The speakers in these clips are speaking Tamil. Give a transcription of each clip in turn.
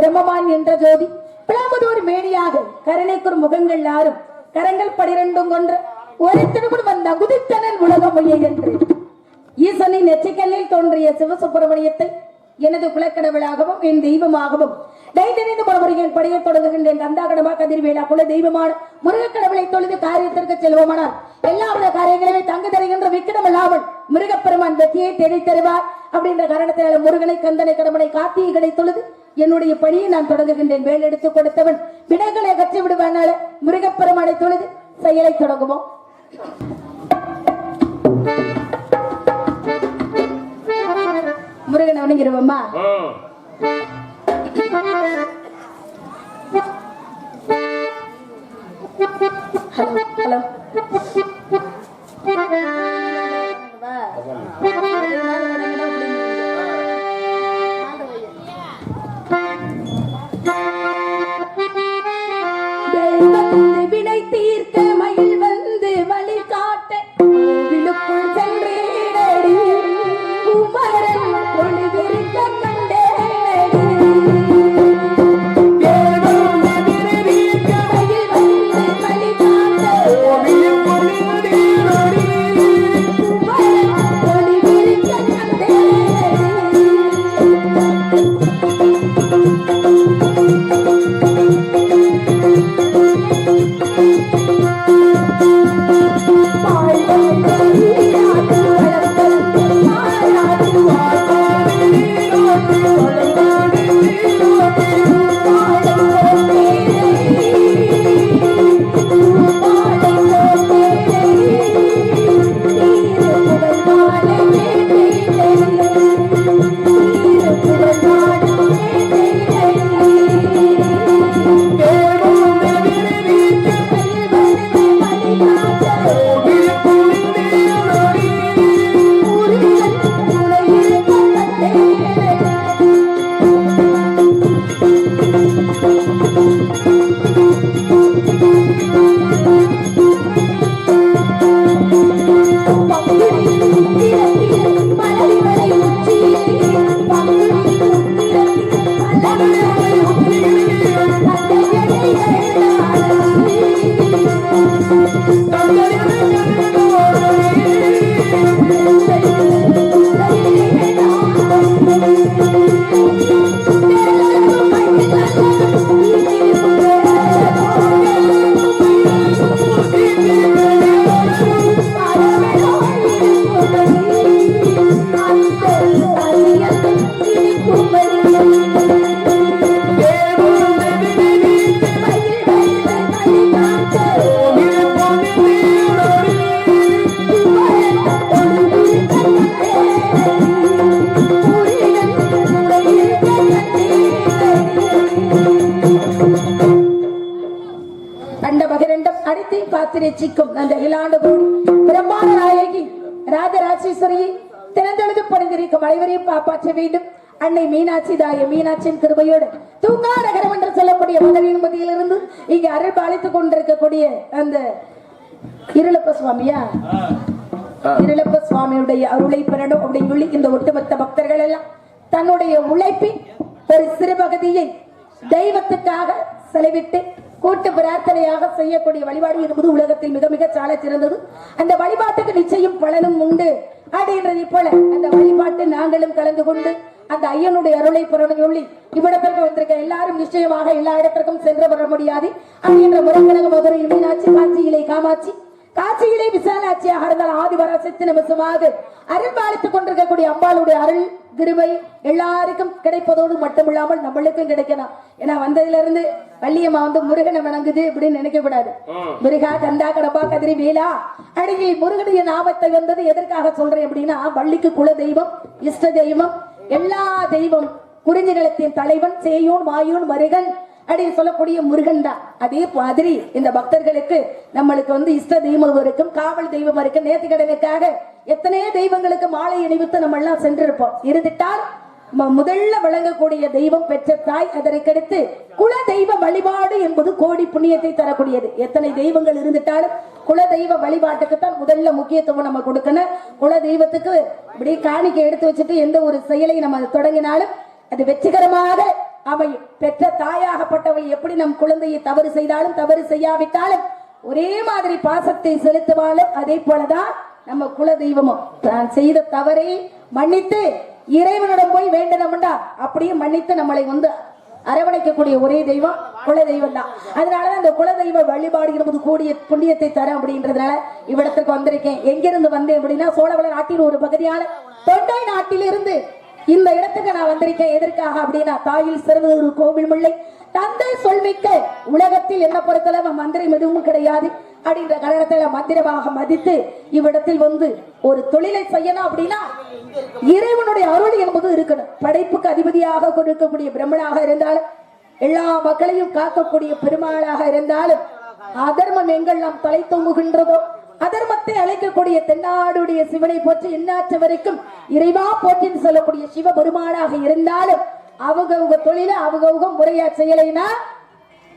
பிரம்மமான் என்ற ஜோதி. பிளம்புதோர் மேனியாக கருணைக்குர் முகங்கள் யாரும் கரங்கள் பனிரெண்டும் கொன்று ஒரு திருமணம் வந்த குதித்தனல் உலகம் மொழியை என்று ஈசனின் நெற்றிக்கல்லில் தோன்றிய சிவசுப்பிரமணியத்தை எனது குலக்கடவுளாகவும் என் தெய்வமாகவும் தைத்தறிந்து பலமுறைகள் படையை தொடங்குகின்றேன் கந்தாகடமா கதிர்வேலா குல தெய்வமான முருகக்கடவுளை தொழுது காரியத்திற்கு செல்வோமானால் எல்லா வித காரியங்களையும் தங்கு தருகின்ற விக்கிடம் இல்லாமல் முருகப்பெருமான் வெற்றியை தேடி தருவார் அப்படின்ற காரணத்தினால முருகனை கந்தனை கடமனை காத்தியை தொழுது என்னுடைய பணியை நான் தொடங்குகின்றேன். வேல் எடுத்து கொடுத்தவன் வினைகளை கற்றி விடுவானால முருகப்பெருமானை தொழுது செயலை தொடங்குவோம். முருகனை வணங்கிடுவோமா ம். Hello hello. சுவாமியா? இருளப்ப சுவாமியுடைய அருளை பெறணும் அப்படின்னு சொல்லி இந்த ஒட்டுமொத்த பக்தர்கள் எல்லாம் தன்னுடைய உழைப்பின் ஒரு சிறு பகுதியை தெய்வத்துக்காக செலவிட்டு கூட்டு பிரார்த்தனையாக செய்யக்கூடிய வழிபாடு என்பது உலகத்தில் மிக மிக சால சிறந்தது. அந்த வழிபாட்டுக்கு நிச்சயம் பலனும் உண்டு. அப்படின்றதை போல அந்த வழிபாட்டு நாங்களும் கலந்து கொண்டு அந்த ஐயனுடைய அருளை பெறணும் சொல்லி இவ்விடத்திற்கு வந்திருக்க எல்லாரும் நிச்சயமாக எல்லா இடத்திற்கும் சென்று வர முடியாது. அப்படின்ற முருகனக மதுரையில் மீனாட்சி காட்சியிலே காமாட்சி காட்சியிலே விசாலாட்சியாக இருந்தால் ஆதிவர சித்து நிமிஷமாக அருள் பாலித்துக் கொண்டிருக்கக்கூடிய அம்பாளுடைய அருள் கிருபை எல்லாருக்கும் கிடைப்பதோடு மட்டுமில்லாமல் நம்மளுக்கும் கிடைக்கணும். ஏன்னா வந்ததுல இருந்து வள்ளியம்மா வந்து முருகனை வணங்குது அப்படின்னு நினைக்கக்கூடாது. முருகா கந்தா கடப்பா கதிரி வேலா அடிகை முருகனுடைய நாமத்தை வந்தது எதற்காக சொல்றேன் அப்படின்னா வள்ளிக்கு குல தெய்வம் இஷ்ட தெய்வம் எல்லா தெய்வம் குறிஞ்சி நிலத்தின் தலைவன் சேயோன் மாயோன் மருகன் அப்படின்னு சொல்லக்கூடிய முருகன் தான். அதே மாதிரி இந்த பக்தர்களுக்கு நம்மளுக்கு வந்து இஷ்ட தெய்வம் இருக்கும் காவல் தெய்வம் இருக்கு நேர்த்திக்கடனுக்காக எத்தனையோ தெய்வங்களுக்கு மாலை அணிவித்து நம்ம எல்லாம் சென்றிருப்போம். இருந்துட்டால் ம- முதல்ல வழங்கக்கூடிய தெய்வம் பெற்ற தாய் அதற்கடுத்து குல தெய்வ வழிபாடு என்பது கோடி புண்ணியத்தை தரக்கூடியது. எத்தனை தெய்வங்கள் இருந்துட்டாலும் குல தெய்வ வழிபாட்டுக்கு தான் முதல்ல முக்கியத்துவம் நம்ம கொடுக்கணும். குல தெய்வத்துக்கு இப்படி காணிக்கை எடுத்து வச்சுட்டு எந்த ஒரு செயலை நம்ம தொடங்கினாலும் அது வெற்றிகரமாக அவை பெற்ற தாயாகப்பட்டவள் எப்படி நம் குழந்தையை தவறு செய்தாலும் தவறு செய்யாவிட்டாலும் ஒரே மாதிரி பாசத்தை செலுத்துவாலும் அதே போலதான் நம்ம குல தெய்வமும் தான் செய்த தவறை மன்னித்து இறைவனிடம் போய் வேண்டணும்டா அப்படியே மன்னித்து நம்மளை வந்து அரவணைக்கக்கூடிய ஒரே தெய்வம் குல தெய்வம் தான். அதனாலதான் இந்த குல தெய்வ வழிபாடு என்பது கூடிய புண்ணியத்தை தரும் அப்படின்றதுனால இவ்விடத்துக்கு வந்திருக்கேன். எங்கிருந்து வந்தேன் அப்படின்னா சோழவள நாட்டின் ஒரு பகுதியான தொண்டை நாட்டிலிருந்து இந்த இடத்துக்கு நான் வந்திருக்கேன். எதற்காக அப்படின்னா தாயில் சிறந்த ஒரு கோவில் முல்லை. தந்தை சொல்மிக்க உலகத்தில் என்ன பொறுத்தளவு மந்திரம் எதுவும் கிடையாது அப்படின்ற காரணத்துல மந்திரமாக மதித்து இவ்விடத்தில் வந்து ஒரு தொழிலை செய்யணும் அப்படின்னா இறைவனுடைய அருள் என்பது இருக்கணும். படைப்புக்கு அதிபதியாக கொடுக்கக்கூடிய பிரம்மனாக இருந்தாலும் எல்லா மக்களையும் காக்கக்கூடிய பெருமாளாக இருந்தாலும் அதர்மம் எங்கெல்லாம் தலை தொங்குகின்றதோ அதர்மத்தை அழைக்கக்கூடிய தென்னாடுடைய சிவனை போற்றி எண்ணாற்ற வரைக்கும் இறைவா போற்றின்னு சொல்லக்கூடிய சிவபெருமானாக இருந்தாலும் அவங்கவுங்க தொழில அவங்கவுங்க முறையா செய்யலைன்னா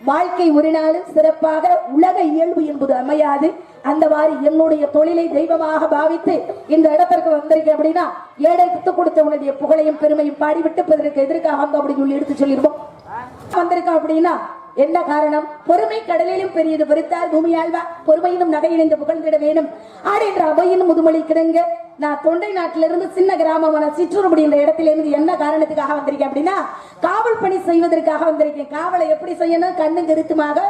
வாழ்க்கை ஒரு நாளும் சிறப்பாக உலக இயல்பு என்பது அமையாது. அந்த மாதிரி என்னுடைய தொழிலை தெய்வமாக பாவித்து இந்த இடத்திற்கு வந்திருக்கேன் அப்படின்னா ஏழை குத்து கொடுத்த உன்னுடைய புகழையும் பெருமையும் பாடிவிட்டு இதற்கு எதிர்க்காக அப்படின்னு சொல்லி எடுத்து சொல்லியிருப்போம் வந்திருக்கோம் அப்படின்னா என்ன காரணம்? பொறுமை கடலிலும் பெரியது பொறுத்தார் பூமியாழ்வா. பொறுமையினும் நகையிணைந்து புகழ்ந்திட வேணும் ஆடின்ற அவையினும் முதுமொழி கிடங்க. நான் தொண்டை நாட்டிலிருந்து சின்ன கிராமமான சிற்றூர்படி என்ற இடத்திலிருந்து என்ன காரணத்துக்காக வந்திருக்கேன் அப்படின்னா காவல் பணி செய்வதற்காக வந்திருக்கேன். காவலை எப்படி செய்யணும்? கண்ணு கருத்துமாக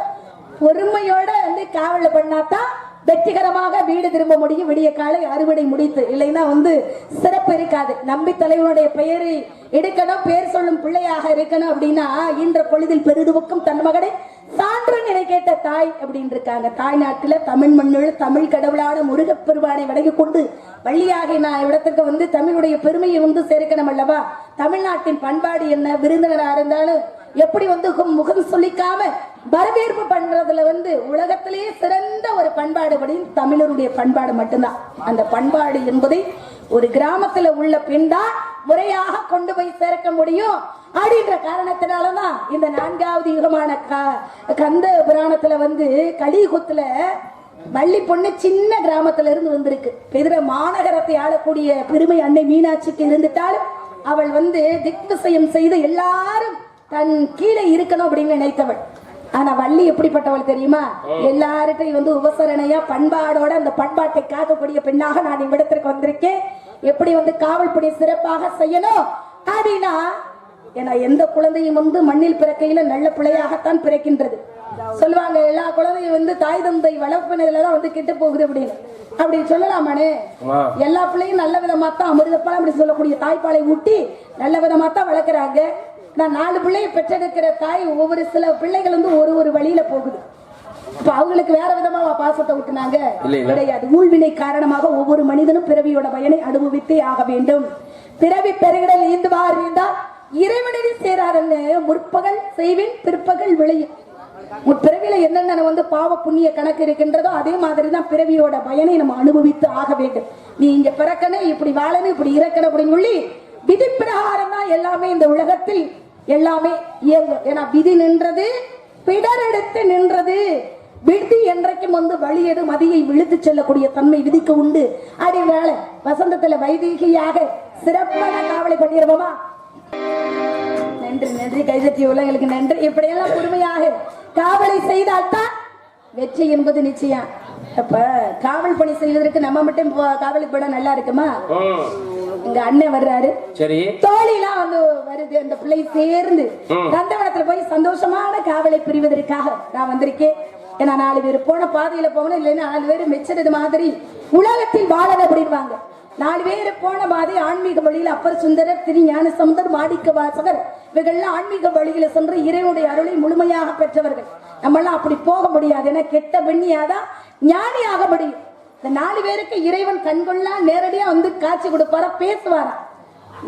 பொறுமையோட வந்து காவல பண்ணாதான் வெற்றிகரமாக வீடு திரும்ப முடியும். விடிய காலை அறுவடை முடித்து இல்லைன்னா வந்து சிறப்பு இருக்காது. நம்பி தலைவனுடைய பெயரை எடுக்கணும் பெயர் சொல்லும் பிள்ளையாக இருக்கணும் அப்படின்னா இன்ற பொழுதில் பெரிதுவுக்கும் தன் மகனை சான்றன் என கேட்ட தாய் அப்படின்னு இருக்காங்க. தாய் நாட்டுல தமிழ் மண்ணில் தமிழ் கடவுளான முருகப்பெருமானை விலகி கொண்டு வள்ளியாகி நான் இடத்துக்கு வந்து தமிழுடைய பெருமையை வந்து சேர்க்கணும் அல்லவா? தமிழ்நாட்டின் பண்பாடு என்ன? விருந்தினராக இருந்தாலும் எப்படி வந்து முகம் சொல்லிக்காம வரவேற்பு பண்றதுல வந்து உலகத்திலேயே சிறந்த ஒரு பண்பாடு அப்படின்னு தமிழருடைய பண்பாடு மட்டும்தான். அந்த பண்பாடு என்பதை ஒரு கிராமத்துல உள்ள பெண் தான் முறையாக கொண்டு போய் சேர்க்க முடியும். அப்படின்ற காரணத்தினாலதான் இந்த நான்காவது யுகமான க- கந்த புராணத்துல வந்து கலியுகத்துல வள்ளி பொண்ணு சின்ன கிராமத்துல இருந்து வந்திருக்கு. பெதிர மாநகரத்தை ஆளக்கூடிய பெருமை அன்னை மீனாட்சிக்கு இருந்துட்டாலும் அவள் வந்து திக்விசயம் செய்து எல்லாரும் தன் கீழே இருக்கணும் அப்படின்னு நினைத்தவள். ஆனா வள்ளி எப்படிப்பட்டவள் தெரியுமா? எல்லார்ட்டையும் வந்து உபசரணையா பண்பாடோட அந்த பண்பாட்டை காக்கக்கூடிய பெண்ணாக நான் இவ்விடத்திற்கு வந்திருக்கேன். எப்படி வந்து காவல் பணி சிறப்பாக செய்யணும்? அப்படின்னா ஏன்னா எந்த குழந்தையும் வந்து மண்ணில் பிறக்கையில நல்ல பிள்ளையாகத்தான் பிறக்கின்றது. சொல்லுவாங்க எல்லா குழந்தையும் வந்து தாய் தந்தை வளர்ப்பினதுலதான் வந்து கெட்டு போகுது அப்படின்னு. அப்படி சொல்லலாமானே. எல்லா பிள்ளையும் நல்ல விதமா தான் அமிர்தப்பால் அப்படி சொல்லக்கூடிய தாய்ப்பாலை ஊட்டி நல்ல விதமா தான் வளர்க்குறாங்க. நான் நாலு பிள்ளையை பெற்றெடுக்கிற தாய் ஒவ்வொரு சில பிள்ளைகள் வந்து ஒரு ஒரு வழியில போகுது. இப்ப அவங்களுக்கு வேற விதமா பாசத்தை இல்ல. கிடையாது. ஊழ்வினை காரணமாக ஒவ்வொரு மனிதனும் பிறவியோட பயனை அனுபவித்தே ஆக வேண்டும். பிறவி பெருகிடல் ஈந்துவார் இருந்தால் இறைவனில் சேராதன்னு முற்பகல் செய்வின் பிற்பகல் விளையும். முற்பிறவியில என்னென்ன வந்து பாவ புண்ணிய கணக்கு இருக்கின்றதோ அதே மாதிரி தான் பிறவியோட பயனை நம்ம அனுபவித்து ஆக வேண்டும். நீ இங்க பிறக்கணும் இப்படி வாழணும் இப்படி இறக்கணும் அப்படின்னு சொல்லி விதி பிரகாரம் தான் எல்லாமே இந்த உலகத்தில் எல்லாமே இயங்கும் ஏன்னா விதி நின்றது பிடரெடுத்து நின்றது. விடுதி என்றைக்கும் வந்து வழியது மதியை விழுத்து செல்லக்கூடிய தன்மை விதிக்கு உண்டு. அதனால வசந்தத்துல வைதீகியாக சிறப்பான காவலை பண்ணிடுவோமா நன்றி நன்றி கைதட்டிய உள்ளங்களுக்கு நன்றி. இப்படியெல்லாம் பொறுமையாக காவலை செய்தால்தான் வெற்றி என்பது நிச்சயம். அப்ப காவல் பணி செய்வதற்கு நம்ம மட்டும் போ- காவலுக்கு போட நல்லா இருக்குமா? ம். எங்க அண்ணன் வர்றாரு. சரி. தோழிலாம் வந்து வருது அந்த பிள்ளை சேர்ந்து. நந்தவனத்துல போய் சந்தோஷமான காவலை புரிவதற்காக நான் வந்திருக்கேன். ஏன்னா நாலு பேர் போன பாதையில போகணும் இல்லைன்னா நாலு பேர் மெச்சது மாதிரி உலகத்தில் வாழணும் அப்படின்வாங்க. நாலு பேர் போன மாதிரி ஆன்மீக வழியில் அப்பர் சுந்தரர் திரு ஞான சமுதர் மாணிக்க வாசகர் இவர்கள்லாம் ஆன்மீக வழியில சென்று இறைவனுடைய அருளை முழுமையாக பெற்றவர்கள். நம்மளாம் அப்படி போக முடியாது. ஏன்னா கெட்ட வெண்ணியாதான் ஞானியாக முடியும். இந்த நாலு பேருக்கு இறைவன் கண்கொள்ளா நேரடியா வந்து காட்சி கொடுப்பாரா? பேசுவாரா?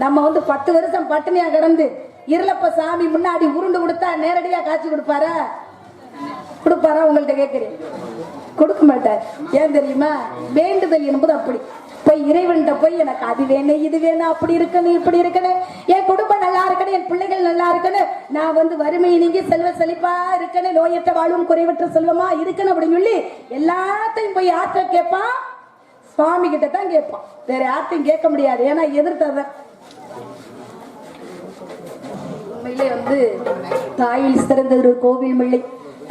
நம்ம வந்து பத்து வருஷம் பட்டினியா கிடந்து இருளப்ப சாமி முன்னாடி உருண்டு கொடுத்தா நேரடியா காட்சி கொடுப்பாரா? கொடுப்பாரா? உங்கள்கிட்ட கேட்குறேன் கொடுக்க மாட்டார். ஏன் தெரியுமா? வேண்டுதல் என்பது அப்படி. போய் இறைவன்கிட்ட போய் எனக்கு அது வேணும் இது வேணும் அப்படி இருக்கணும் இப்படி இருக்கணும் என் குடும்பம் நல்லா இருக்கணும் என் பிள்ளைகள் நல்லா இருக்கணும் நான் வந்து வறுமை நீங்கி செல்வ செழிப்பா இருக்கணும் நோயற்ற வாழ்வும் குறைவற்ற செல்வமா இருக்கணும் அப்படின்னு சொல்லி எல்லாத்தையும் போய் யார்கிட்ட கேட்பான். சுவாமி கிட்ட தான் கேட்பான். வேற யார்த்தையும் கேட்க முடியாது. ஏன்னா எதிர்த்தவன். உண்மையிலே வந்து தாயில் சிறந்த ஒரு கோவில் மில்லை.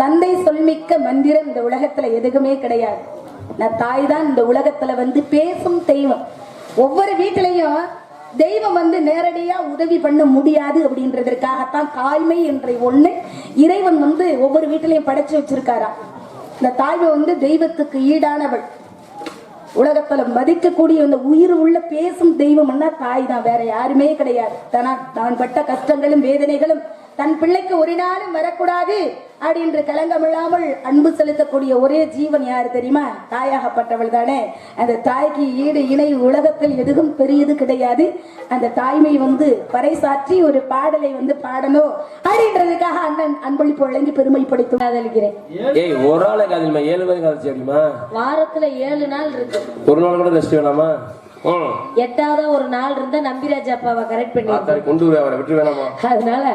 தந்தை சொல்மிக்க மந்திரம் இந்த உலகத்துல எதுக்குமே கிடையாது. நான் தாய் தான் இந்த உலகத்துல வந்து பேசும் தெய்வம். ஒவ்வொரு வீட்டிலையும் தெய்வம் வந்து நேரடியா உதவி பண்ண முடியாது அப்படின்றதற்காகத்தான் தாய்மை என்ற ஒண்ணு இறைவன் வந்து ஒவ்வொரு வீட்டிலையும் படைச்சு வச்சிருக்காரா. இந்த தாய்மை வந்து தெய்வத்துக்கு ஈடானவள். உலகத்துல மதிக்கக்கூடிய இந்த உயிர் உள்ள பேசும் தெய்வம்னா தாய் தான் வேற யாருமே கிடையாது. தனா தான் பட்ட கஷ்டங்களும் வேதனைகளும் தன் பிள்ளைக்கு ஒரு நாளும் வரக்கூடாது அப்படின்ற கலங்கமில்லாமல் அன்பு செலுத்தக்கூடிய ஒரே ஜீவன் யார் தெரியுமா? தாயாகப்பட்டவள் தானே அந்த தாய்க்கு ஈடு இணை உலகத்தில் எதுவும் பெரியது கிடையாது. அந்த தாய்மை வந்து பறைசாற்றி ஒரு பாடலை வந்து பாடணும் அப்படின்றதுக்காக அண்ணன் அன்பளிப்பு வழங்கி பெருமைப்படுத்தி காதலிக்கிறேன். ஏய் ஒரு ஆளை காதலிமா ஏழு பேர் காதலிச்சு அப்படிமா வாரத்துல ஏழு நாள் இருக்கு. ஒரு நாள் கூட ரெஸ்ட் வேணாமா? எட்டாவது ஒரு நாள் இருந்தா நம்பிராஜ் அப்பாவை கரெக்ட் பண்ணி கொண்டு அவரை விட்டு வேணாமா? அதனால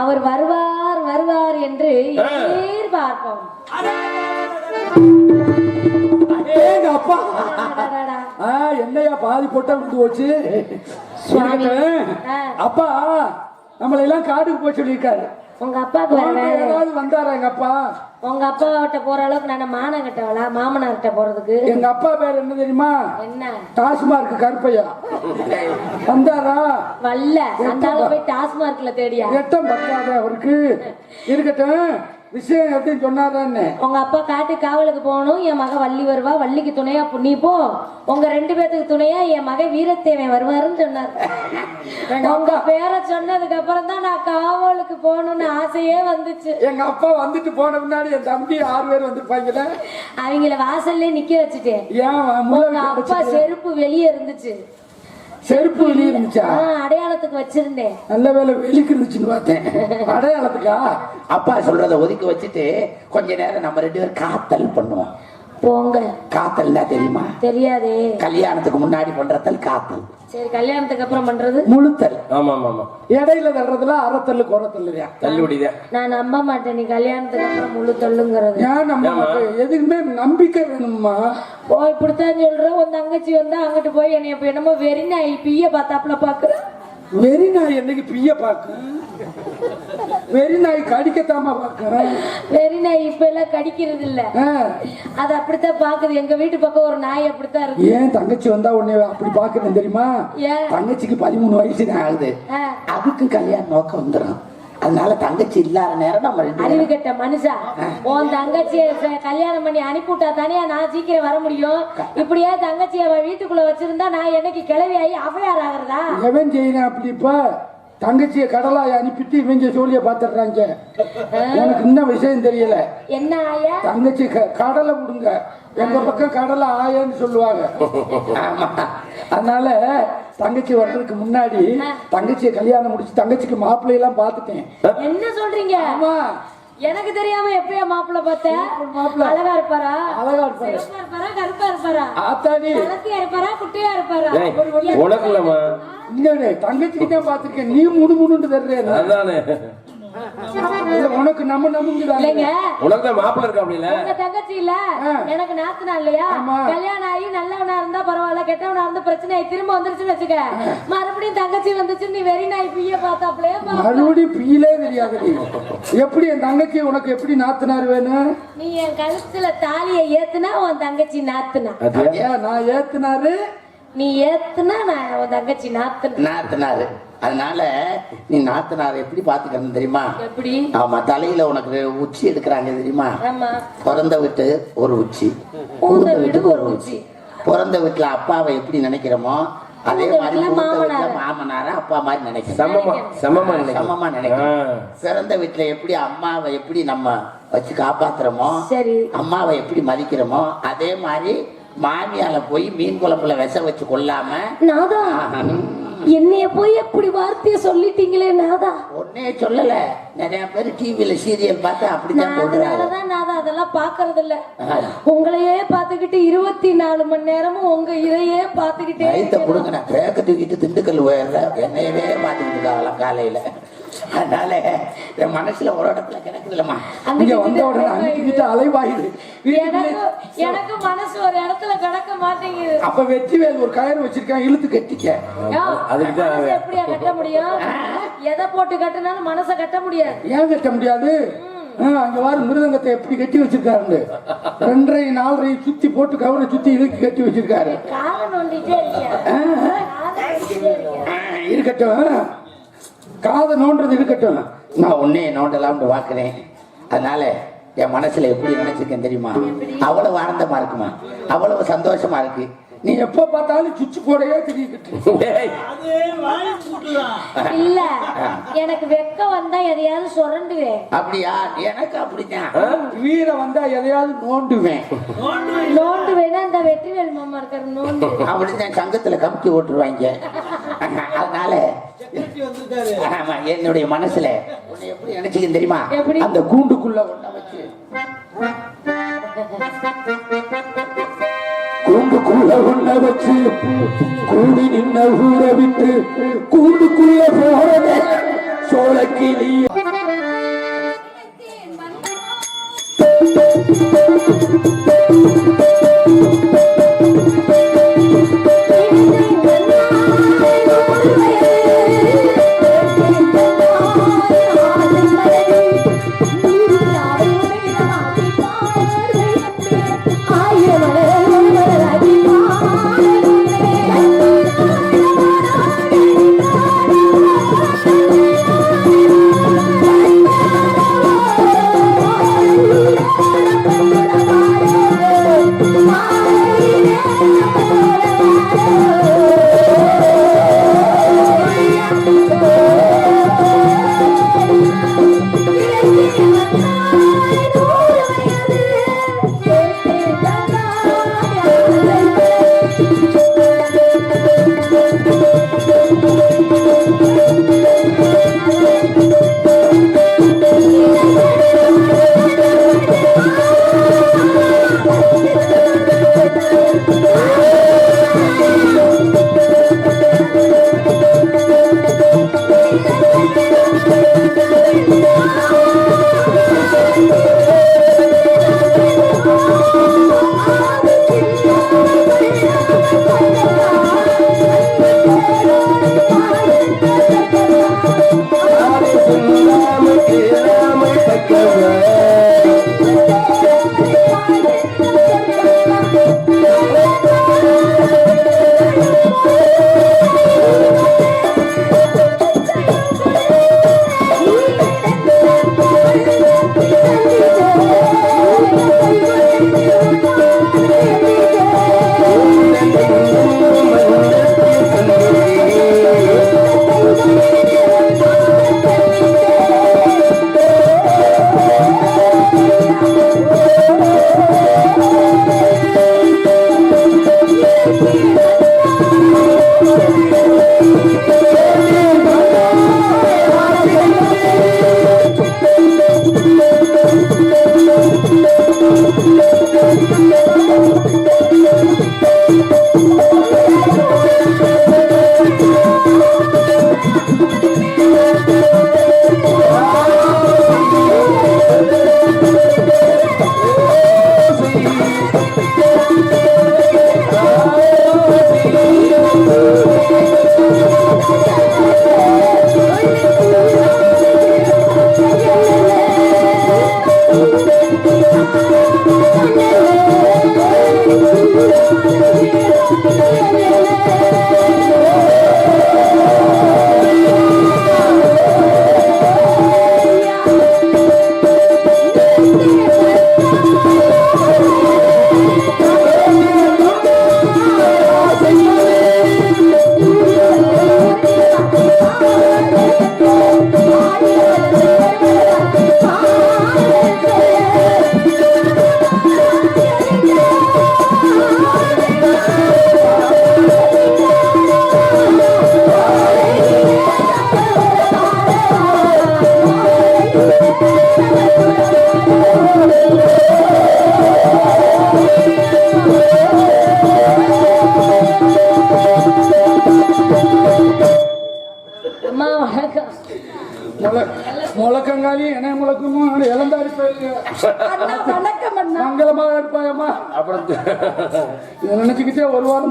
அவர் வருவார் வருவார் என்று எதிர்பார்ப்போம். அப்பா. என்னையா பாதி போட்டா விட்டு போச்சு. அப்பா நம்மளை எல்லாம் காட்டுக்கு போய் சொல்லியிருக்காரு. உங்க அப்பாவுக்கு வேற ஏதாவது வந்தாரா எங்க அப்பா? உங்க அப்பாவிட்ட போற அளவுக்கு நான் மானம் கட்டவளா மாமனார்கிட்ட போறதுக்கு? எங்க அப்பா பேர் என்ன தெரியுமா? என்ன? டாஸ்மார்க் கருப்பையா? வந்தாரா? வல்ல அந்த போய் டாஸ்மார்க்ல தேடியா? எட்டம் பத்தாத அவருக்கு. இருக்கட்டும். விஷயம் எப்படின்னு சொன்னாரான்னு உங்க அப்பா காட்டு காவலுக்கு போகணும் என் மக வள்ளி வருவா வள்ளிக்கு துணையா நீ போ. உங்க ரெண்டு பேத்துக்கு துணையா என் மகன் வீரத்தேவன் வருவாருன்னு சொன்னார். உங்க பேரை சொன்னதுக்கு அப்புறம் தான் நான் காவலுக்கு போகணும்னு ஆசையே வந்துச்சு. எங்க அப்பா வந்துட்டு போன முன்னாடி என் தம்பி ஆறு பேர் வந்திருப்பாங்கல்ல? அவங்கள வாசல்ல நிக்க வச்சுட்டேன். ஏன் அப்பா செருப்பு வெளியே இருந்துச்சு. செருப்பு வெளியே இருந்துச்சா? அடையாளத்துக்கு வச்சிருந்தேன். நல்ல வேலை வெளிக்கு இருந்துச்சுன்னு பார்த்தேன். அடையாளத்துக்கா? அப்பா சொல்றத ஒதுக்கி வச்சுட்டு கொஞ்ச நேரம் நம்ம ரெண்டு பேரும் காத்தல் பண்ணுவோம். போங்க காத்தல்னா தெரியுமா? தெரியாதே. கல்யாணத்துக்கு முன்னாடி பண்றதல் காத்தல். சரி கல்யாணத்துக்கு அப்புறம் பண்றது? முழுத்தல் ஆமா ஆமா ஆமா இடையில தள்ளுறதுல அறத்தல்லு குறத்தல்லையா தள்ளுபடிதான் நான் நம்ப மாட்டேன் நீ கல்யாணத்துக்கு அப்புறம் முழு ஏன் நம்ம எதுக்குமே நம்பிக்கை வேணுமா ஓ இப்படித்தான் சொல்ற? உன் தங்கச்சி வந்து அங்கிட்டு போய் என்னைய இப்ப என்னமோ வெறி நாய் பிய பார்த்தாப்புல பாக்குற. வெறி நாய் என்னைக்கு பிய பார்க்க வெறி நாய் கடிக்கத்தாம பார்க்கறேன் வெறி நாய் இப்ப எல்லாம் கடிக்கிறது இல்ல அது அப்படித்தான் பாக்குது எங்க வீட்டு பக்கம் ஒரு நாய் அப்படித்தான் இருக்கு ஏன் தங்கச்சி வந்தா உன்னை அப்படி பாக்குறேன் தெரியுமா? தங்கச்சிக்கு பதிமூணு வயசு ஆகுது. ஆ, அதுக்கு கல்யாணம் நோக்கம் வந்துடும் அதனால தங்கச்சி இல்லாத நேரம் நம்ம அறிவு கெட்ட மனுஷா? உன் தங்கச்சிய கல்யாணம் பண்ணி அனுப்பிவிட்டா தானே நான் சீக்கிரம் வர முடியும்? இப்படியே தங்கச்சிய வீட்டுக்குள்ள வச்சிருந்தா நான் என்னைக்கு கிளவி ஆகி அவையார் ஆகுறதா? செய்யணும் அப்படி இப்ப. தங்கச்சியை கடலாய் அனுப்பிட்டு இவங்க சோழிய பாத்துடுறாங்க எனக்கு இன்னும் விஷயம் தெரியல. என்ன ஆயா? தங்கச்சி கடலை விடுங்க. எங்க பக்கம் கடலை ஆயன்னு சொல்லுவாங்க. அதனால தங்கச்சி வர்றதுக்கு முன்னாடி தங்கச்சியை கல்யாணம் முடிச்சு தங்கச்சிக்கு மாப்பிள்ளை எல்லாம் பார்த்துட்டேன். என்ன சொல்றீங்க? ஆமா. எனக்கு தெரியாம எப்பயா மாப்பிள்ள பார்த்த. மாப்பிள்ளை. அழகா இருப்பாரா? அழகா இருப்பாரு. இருப்பாரா? கருப்பா இருப்பாரா? ஆத்தாடி. கலத்தியா இருப்பாரா? குட்டையா இருப்பாரா? உனக்கு இல்லம்மா இல்ல தங்கச்சிக்கு தான் நீ முடு முடுன்னு தர்றேன் அதானே. உனக்கு நம்ம நம்புங்கிறாங்க இல்லைங்க. உனக்கு தான் மாப்பிள்ள இருக்கா அப்படி இல்ல உங்க தங்கச்சி இல்ல. எனக்கு நாத்துனா இல்லையா. கல்யாணம் ஆகி நல்லவனா இருந்தா பரவாயில்ல கெட்டவனா இருந்தா பிரச்சனை ஆகி திரும்ப வந்துருச்சுன்னு வச்சுக்க. மறுபடியும் தங்கச்சி வந்துச்சு நீ வெறி நாய் பிய பார்த்தாப்லயே மறுபடியும் பீலே தெரியாது எப்படி என் தங்கச்சி உனக்கு எப்படி நாத்தனார் வேணும் நீ என் கழுத்துல தாலியை ஏத்துனா உன் தங்கச்சி நாத்துனா. நான் ஏத்துனாரு? நீ ஏத்துனா நான் உன் தங்கச்சி நாத்துனா. நாத்தனாரு. அதனால நீ நாத்தனாரை எப்படி பாத்துக்கணும் தெரியுமா? எப்படி? ஆமா தலையில உனக்கு உச்சி எடுக்கிறாங்க தெரியுமா? ஆமா. பிறந்த வீட்டு ஒரு உச்சி பூந்த வீடு ஒரு உச்சி. பிறந்த வீட்டுல அப்பாவை எப்படி நினைக்கிறோமோ அதே மாதிரி மாமனாரை. அப்பா மாதிரி நினைக்கிறோம். சமமா சமமா நினைக்கிறேன். நினைக்கிறோம். பிறந்த வீட்டுல எப்படி அம்மாவை எப்படி நம்ம வச்சு காப்பாத்துறோமோ சரி. அம்மாவை எப்படி மதிக்கிறோமோ அதே மாதிரி மாமியால போய் மீன் குழம்புல விஷ வச்சு கொல்லாம நாதா என்னைய போய் எப்படி வார்த்தைய சொல்லிட்டீங்களே நாதா? ஒன்னே சொல்லல. நிறைய பேர் டிவில சீரியல் பார்த்து அப்படித்தான் நான் போடுறாங்க. அதனாலதான் நாதா அதெல்லாம் பாக்குறது இல்ல உங்களையே பாத்துக்கிட்டு இருபத்தி நாலு மணி நேரமும் உங்க இதையே பாத்துக்கிட்டே. புடுங்க நான் பேக்க தூக்கிட்டு திண்டுக்கல் போயிடுற என்னையவே பார்த்துக்கிட்டு இருக்காங்களாம் காலையில. அதனால என் மனசுல ஒரு இடத்துல கிடக்குதுலம்மா அங்க இங்க வந்த உடனே அலைவாயுது எனக்கு எனக்கு மனசு ஒரு இடத்துல கிடக்க மாட்டேங்குது. அப்ப வெற்றிவேல் ஒரு கயிறு வச்சிருக்கேன் இழுத்து கட்டிக்க. யோ, அதுக்கு எப்படியா கட்ட முடியும்? எதை போட்டு கட்டினாலும் மனசை கட்ட முடியாது. ஏன் கட்ட முடியாது? அங்க வாரு மிருதங்கத்தை எப்படி கட்டி வச்சிருக்காரு ரெண்டரை நாலரை சுத்தி போட்டு கவரை சுத்தி இழுத்து கட்டி வச்சிருக்காரு. இருக்கட்டும். காதை நோன்றது இருக்கட்டும். நான் உன்னே நோண்டலாம்னு பார்க்கிறேன். அதனால என் மனசுல எப்படி நினைச்சிருக்கேன் தெரியுமா? அவ்வளவு ஆனந்தமா இருக்குமா? அவ்வளவு சந்தோஷமா இருக்கு. நீ எப்ப பார்த்தாலும் சுவிட்ச் போடையே தெரியுது டேய், இல்ல எனக்கு வெக்கம் வந்தா எதையாவது சுரண்டுவேன். அப்படியா? எனக்கு அப்படிதான் வீர வந்தா எதையாவது நோண்டுவேன். நோண்டு வேணா இந்த வெற்றிவேல் மாமா இருக்கிற நோண்டு. அப்படிதான் சங்கத்துல கமிட்டி ஓட்டுருவாங்க. அதனால ஆமா, என்னுடைய மனசுல உன்னை எப்படி நினைச்சுக்கேன் தெரியுமா? அந்த கூண்டுக்குள்ள ஒண்ண வச்சு. கூண்டுக்குள்ள ஒண்ண வச்சு கூடி நின்ன ஊற விட்டு கூண்டுக்குள்ள போறதே சோழக்கிளி பக்கமும்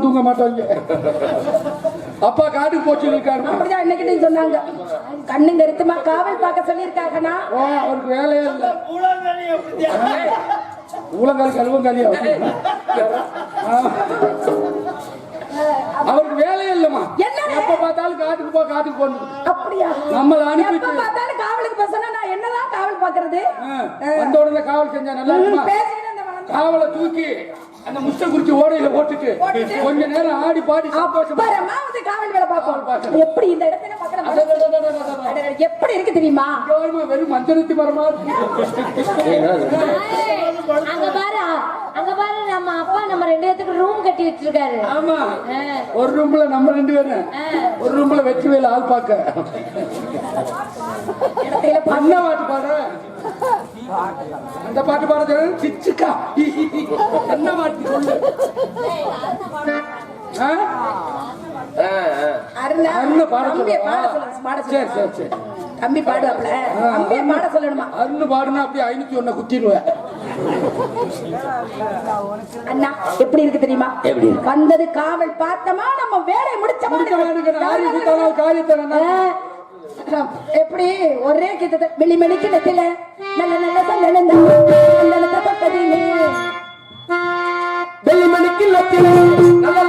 தூங்க மாட்டாங்க. அப்பா காட்டுக்கு போச்சு இருக்காரு அப்படிதான் இன்னைக்கு சொன்னாங்க. கண்ணு கருத்துமா காவல் பார்க்க சொல்லியிருக்காங்கண்ணா. ஓ அவருக்கு வேலையே இல்லை. ஊழங்காலி கழுவங்காலியா அவருக்கு வேலையே இல்லைம்மா. என்ன? எப்ப பார்த்தாலும் காட்டுக்கு போ காட்டுக்கு போகணும் அப்படியா? எப்ப அனுப்பிட்டு. பார்த்தாலும் காவலுக்கு பசங்க நான் என்னதான் காவல் பாக்குறது வந்த உடனே காவல் செஞ்சா நல்லா இருக்குமா. காவலை தூக்கி. அந்த முட்டை குறிச்சி ஓடையில போட்டுட்டு. கொஞ்ச நேரம் ஆடி பாடி சந்தோஷமா அப்புறமா வந்து காவல் வேலை பார்ப்போம் எப்படி இந்த இடத்துல. அட, எப்படி இருக்கு தெரியுமா? வெறும் மஞ்சளுத்தி மரமா அங்க பாரு அங்க பாரு நம்ம அப்பா நம்ம ரெண்டு பேத்துக்கு ரூம் கட்டி வச்சிருக்காரு. ஆமா. ஒரு ரூம்ல நம்ம ரெண்டு பேரும். ஒரு ரூம்ல வெற்றி வேலை ஆள் பார்க்க. இடத்துல பா- என்ன பாட்டு பாடு அந்த பாட்டு பாடுறது சிச்சுக்கா. என்ன பாட்டு? சொல்லு. ஆ? ஆ, ஆ. அருணா, பாட சரி. சரி சரி. தம்பி பாடுவாப்ல பாட சொல்லணுமா? அருண் பாடுனா அப்படியே ஐநூத்தி ஒண்ணு குத்திடுவேன். அண்ணா எப்படி இருக்கு தெரியுமா? எப்படி இருக்கு? வந்தது காவல் பார்த்தமா நம்ம வேலையை முடிச்ச குத்தாலும் காரியத்தை நல்லா எப்படி? ஒரே கிட்ட வெளி மெலிக்கு நெத்தில. நல்ல நல்ல சந்தனந்தா சந்தனத்த பக்கதிலே வெள்ளி மணிக்கு லத்தில நல்ல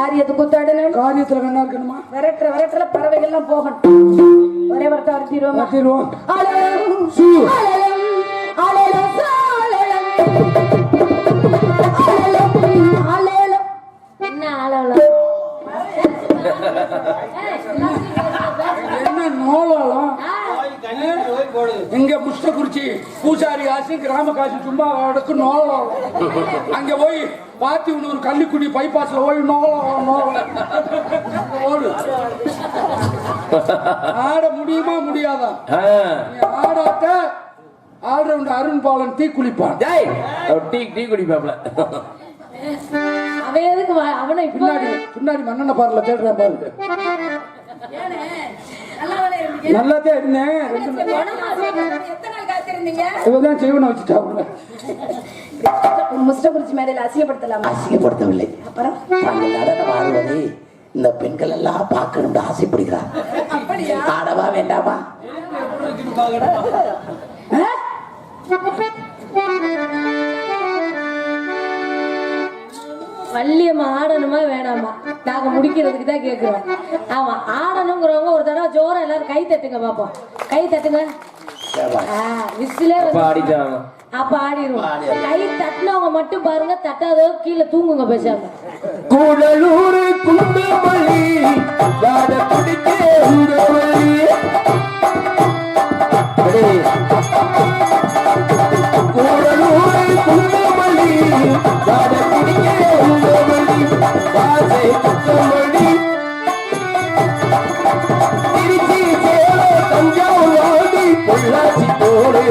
ஆரியத்து குத்தாடணும் காரியத்துல கண்ணா இருக்கணுமா விரட்டுற விரட்டுற பறவைகள்லாம் போகணும் ஒரே வார்த்தை வருத்திடுவோமா மாத்திடுவோம் அலலம், சூ. அலலம், அலலம், அலலம். அலலம், அலலம் என்ன நோளாலம் இங்க புஷ்டகுறிச்சி பூசாரி காசு கிராம காசு சும்மா அவனுக்கு நோளம். அங்க போய் பாத்தி ஒரு கள்ளிக்குடி பைபாஸ்ல போய் நோளம் ஓடு ஆட முடியுமா முடியாதா? ஆடாட்ட ஆல்ரவுண்ட் அருண் பாலன் தீ குளிப்பான். டீ டீ குடிப்பாப்ல. அவன் எதுக்கு அவனை பின்னாடி பின்னாடி மண்ணெண்ண பார்ல தேடுறேன் பாருங்க இருந்தேன். எத்தனை நாள் காத்திருந்தீங்க? இவதான் செய்வனை வச்சுட்டாங்க முஸ்டபுரிச்சி மேடையில் அசிங்கப்படுத்தலாமா? அசிங்கப்படுத்தவில்லை. அப்புறம்? இந்த பெண்கள் எல்லாம் பார்க்கணும்னு ஆசைப்படுகிறார். அப்படியா? ஆடவா வேண்டாமா? வள்ளியம்மா ஆடணுமா வேணாமா? நாங்க முடிக்கிறதுக்கு தான் கேக்குறோம். ஆமா ஆடணுங்கிறவங்க ஒரு தடவை ஜோரம் எல்லாரும் கை தட்டுங்க பாப்போம். கை தட்டுங்க. விசிலே அப்ப ஆடிடுவோம் கை தட்டினவங்க மட்டும் பாருங்க தட்டாதவங்க கீழே தூங்குங்க பேசாம. கூடலூர் குண்டுமல்லி குடிக்கே திருச்சி சேலம் தஞ்சாவூர் பொள்ளாச்சி போடு.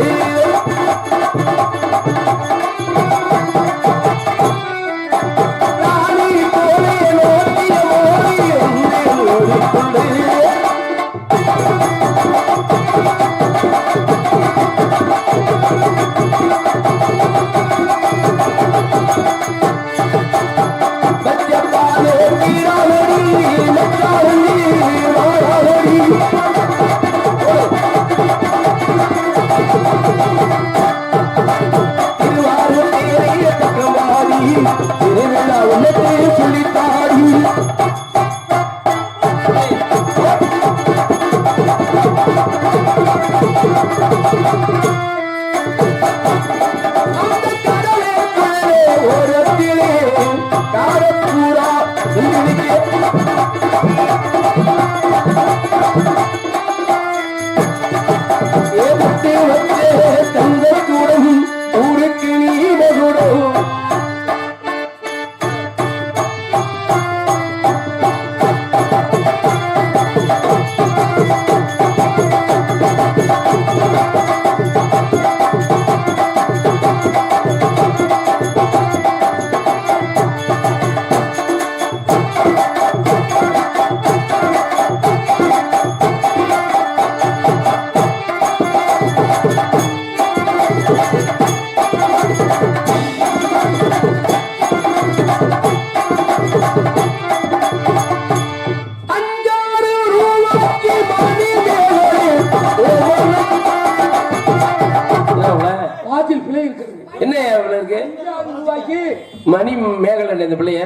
இந்த பிள்ளைய?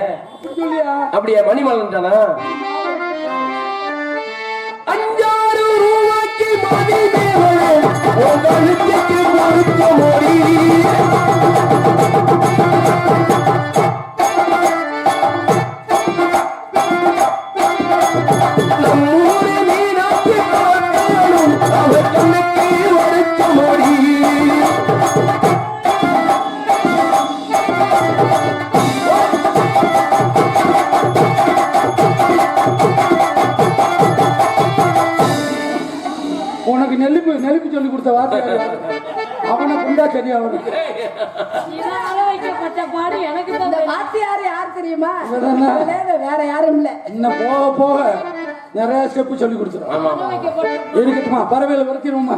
அப்படியா? மணி மலன்ட்டானா அஞ்சாறு ரூபாய்க்கு மணி மேகலே நெல்லுக்கு சொல்லி கொடுத்த வார்த்தை? அவனை கொண்டா சரியா அவனுக்கு வைக்கப்பட்ட பாடு எனக்கு தான் இந்த தெரியும். வாத்தியார் யார் தெரியுமா வேற யாரும் இல்ல. இன்னும் போக போக நிறைய ஸ்டெப் சொல்லி கொடுத்துரும். இருக்கட்டுமா? பறவையில வரைக்கிறோமா